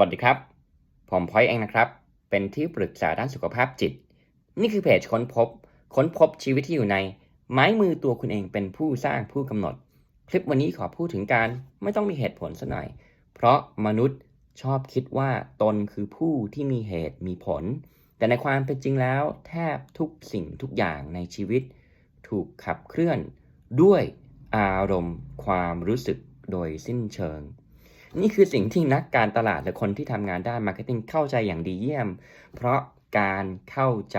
วัสดีครับ ผมพอยเองนะครับ เป็นที่ปรึกษาด้านสุขภาพจิต นี่คือเพจค้นพบ ค้นพบชีวิตที่อยู่ใน ไม้มือตัวคุณเองเป็นผู้สร้างผู้กำหนด คลิปวันนี้ขอพูดถึงการไม่ต้องมีเหตุผลสักหน่อย เพราะมนุษย์ชอบคิดว่าตนคือผู้ที่มีเหตุมีผล แต่ในความเป็นจริงแล้ว แทบทุกสิ่งทุกอย่างในชีวิต ถูกขับเคลื่อน ด้วยอารมณ์ ความรู้สึกโดยสิ้นเชิง นี่คือสิ่งที่นักการตลาดและคนที่ทำงานด้านมาร์เก็ตติ้งเข้าใจอย่างดีเยี่ยม เพราะการเข้าใจ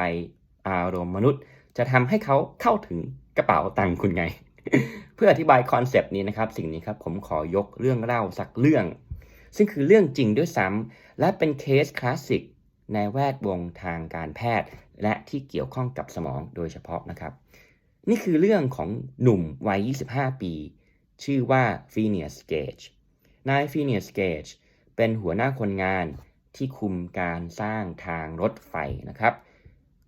อารมณ์มนุษย์ จะทำให้เขาเข้าถึงกระเป๋าตังค์คุณไง เพื่ออธิบายคอนเซปต์นี้นะครับ สิ่งนี้ครับผมขอยกเรื่องเล่าสักเรื่อง ซึ่งคือเรื่องจริงด้วยซ้ำและเป็นเคสคลาสสิกในแวดวงทางการแพทย์ และที่เกี่ยวข้องกับสมองโดยเฉพาะนะครับ นี่คือเรื่องของหนุ่มวัย 25 ปี ชื่อว่าฟีเนียสเกจ นายฟีเนียสเกจเป็นหัวหน้าคนงานที่คุมการสร้างทางรถไฟนะครับ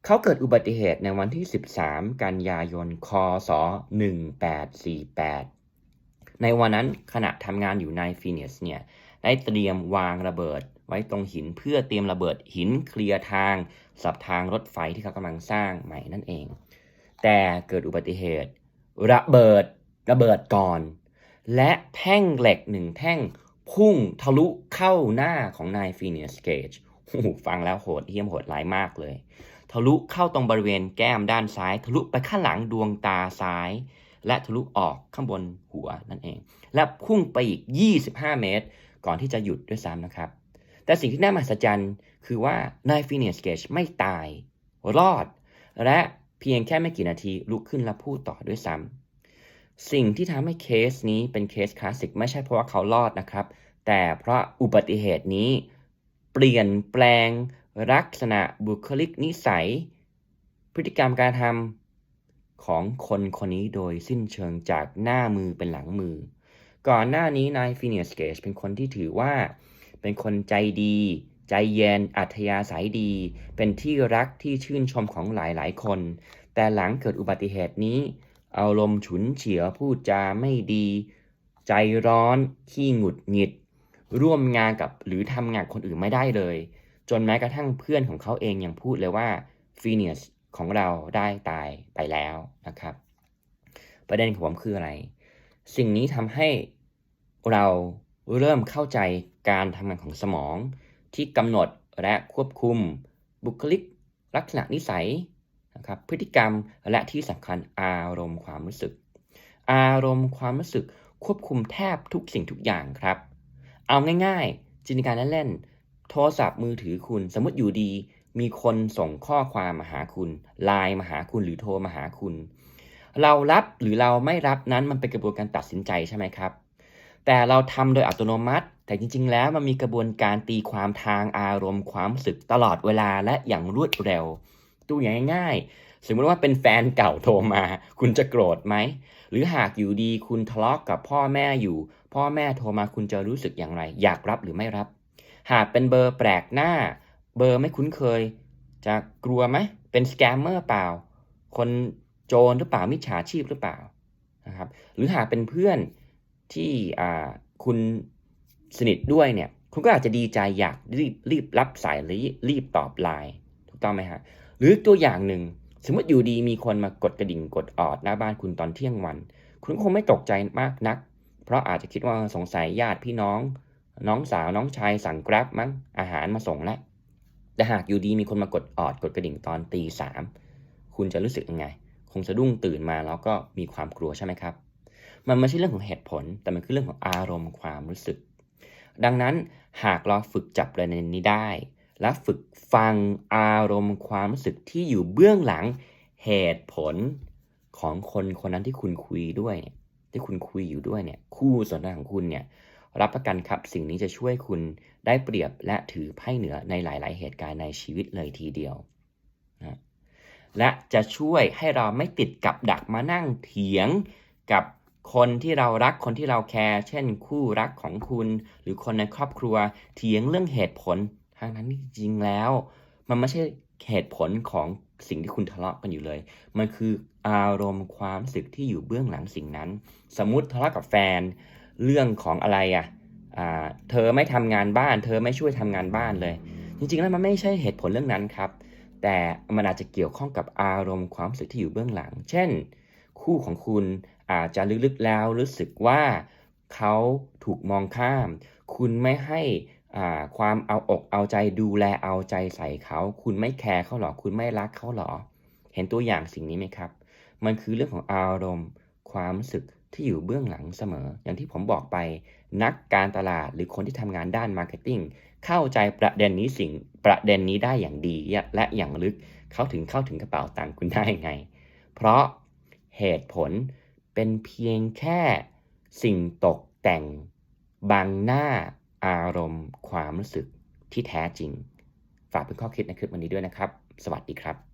เขาเกิดอุบัติเหตุในวันที่ 13 กันยายน คศ 1848 ในวันนั้นขณะทำงานอยู่ในฟีเนียสเนี่ยได้เตรียมวางระเบิดไว้ตรงหินเพื่อเตรียมระเบิดหินเคลียร์ทางสับทางรถไฟที่เขากำลังสร้างใหม่นั่นเอง แต่เกิดอุบัติเหตุ ระเบิดระเบิดก่อน และแท่งเหล็กหนึ่งแท่งพุ่งทะลุเข้าหน้าของนายฟีเนียสเกจฟังแล้วโหดเหี้ยมโหดร้ายมากเลย ทะลุเข้าตรงบริเวณแก้มด้านซ้าย ทะลุไปข้างหลังดวงตาซ้าย และทะลุออกข้างบนหัวนั่นเอง และพุ่งไปอีก 25 เมตร ก่อนที่จะหยุดด้วยซ้ำนะครับ แต่สิ่งที่น่ามหัศจรรย์คือว่านายฟีเนียสเกจไม่ตาย รอด และเพียงแค่ไม่กี่นาทีลุกขึ้นและพูดต่อด้วยซ้ำ สิ่งที่ทำให้เคสนี้เป็นเคสคลาสสิกไม่ใช่เพราะว่าเขารอดนะครับ แต่เพราะอุบัติเหตุนี้เปลี่ยนแปลงลักษณะบุคลิกนิสัย พฤติกรรมการทำของคนคนนี้โดยสิ้นเชิงจากหน้ามือเป็นหลังมือ ก่อนหน้านี้นายฟิเนียสเกจเป็นคนที่ถือว่า เป็นคนใจดี ใจเย็นอัธยาศัยดี เป็นที่รักที่ชื่นชมของหลายๆ คน แต่หลังเกิดอุบัติเหตุนี้ อารมณ์ฉุนเฉียวพูดจาไม่ดี ใจร้อนขี้หงุดหงิด ร่วมงานกับหรือทำงานคนอื่นไม่ได้เลย จนแม้กระทั่งเพื่อนของเขาเองยังพูดเลยว่าฟีเนียสของเราได้ตายไปแล้วนะครับ ประเด็นของผมคืออะไร สิ่งนี้ทำให้เราเริ่มเข้าใจการทำงานของสมอง ที่กำหนดและควบคุมบุคลิกลักษณะนิสัย นะครับพฤติกรรมและที่สำคัญอารมณ์ความรู้สึก อารมณ์ความรู้สึกควบคุมแทบทุกสิ่งทุกอย่างครับ เอาง่ายๆ จินตนาการเล่นๆโทรศัพท์มือถือคุณสมมติอยู่ดี มีคนส่งข้อความมาหาคุณไลน์มาหาคุณหรือโทรมาหาคุณ เรารับหรือเราไม่รับนั้นมันเป็นกระบวนการตัดสินใจใช่ไหมครับ แต่เราทำโดยอัตโนมัติ แต่จริง ๆ แล้วมันมีกระบวนการตีความทางอารมณ์ความรู้สึกตลอดเวลาและอย่างรวดเร็ว ตัวอย่างง่ายๆ สมมติว่าเป็นแฟนเก่าโทรมา คุณจะโกรธไหม หรือหากอยู่ดีคุณทะเลาะกกับพ่อแม่อยู่ พ่อแม่โทรมาคุณจะรู้สึกอย่างไร อยากรับหรือไม่รับ หากเป็นเบอร์แปลกหน้า เบอร์ไม่คุ้นเคย จะกลัวไหม เป็นสแกมเมอร์เปล่า คนโจรหรือเปล่ามิจฉาชีพหรือเปล่านะครับ หรือหากเป็นเพื่อนที่คุณสนิทด้วยเนี่ย คุณก็อาจจะดีใจอยากรีบรีบรับสายหรือรีบตอบไลน์ถูกต้องไหมฮะ หรือตัวอย่างหนึ่ง สมมติอยู่ดีมีคนมากดกระดิ่งกดออดหน้าบ้านคุณตอนเที่ยงวัน คุณคงไม่ตกใจมากนัก เพราะอาจจะคิดว่าสงสัยญาติพี่น้อง น้องสาวน้องชายสั่งกราฟมั้งอาหารมาส่งแล้วแต่หากอยู่ดีมีคนมากดออดกดกระดิ่งตอนตีสามคุณจะรู้สึกยังไง คงสะดุ้งตื่นมาแล้วก็มีความกลัวใช่ไหมครับ มันไม่ใช่เรื่องของเหตุผล แต่มันคือเรื่องของอารมณ์ความรู้สึก ดังนั้นหากเราฝึกจับประเด็นนี้ได้ และฝึกฟังอารมณ์ความรู้สึกที่อยู่เบื้องหลังเหตุผลของคนคนนั้นที่คุณคุยด้วยเนี่ยที่คุณคุยอยู่ด้วยเนี่ยคู่สนทนาของคุณเนี่ยรับประกันครับสิ่งนี้จะช่วยคุณได้เปรียบและถือไพ่เหนือในหลาย ๆ เหตุการณ์ในชีวิตเลยทีเดียวนะและจะช่วยให้เราไม่ติดกับดักมานั่งเถียงกับคนที่เรารักคนที่เราแคร์เช่น คู่รักของคุณ หรือคนในครอบครัวเถียงเรื่องเหตุผล ทางนั้นจริงแล้ว มันไม่ใช่เหตุผลของสิ่งที่คุณทะเลาะกันอยู่เลย มันคืออารมณ์ความรู้สึกที่อยู่เบื้องหลังสิ่งนั้น สมมติทะเลาะกับแฟน เรื่องของอะไรอะอ่าเธอไม่ทำงานบ้าน เธอไม่ช่วยทำงานบ้านเลย จริงๆแล้วมันไม่ใช่เหตุผลเรื่องนั้นครับ แต่มันอาจจะเกี่ยวข้องกับอารมณ์ความรู้สึกที่อยู่เบื้องหลัง เช่น คู่ของคุณอาจจะลึกๆแล้วรู้สึกว่าเขาถูกมองข้าม คุณไม่ให้ ความเอาอกเอาใจดูแลเอาใจใส่เขา คุณไม่แคร์เขาหรอ คุณไม่รักเขาหรอ เห็นตัวอย่างสิ่งนี้ไหมครับ มันคือเรื่องของอารมณ์ ความรู้สึกที่อยู่เบื้องหลังเสมอ อย่างที่ผมบอกไป นักการตลาดหรือคนที่ทำงานด้านมาร์เก็ตติ้งเข้าใจประเด็นนี้สิ่งประเด็นนี้ได้อย่างดีและอย่างลึกเขาถึงเข้าถึงกระเป๋าตังค์คุณได้ไง เพราะเหตุผลเป็นเพียงแค่สิ่งตกแต่งบังหน้า อารมณ์ ความรู้สึกที่แท้จริง ฝากเป็นข้อคิดในคลิปวันนี้ด้วยนะครับ สวัสดีครับ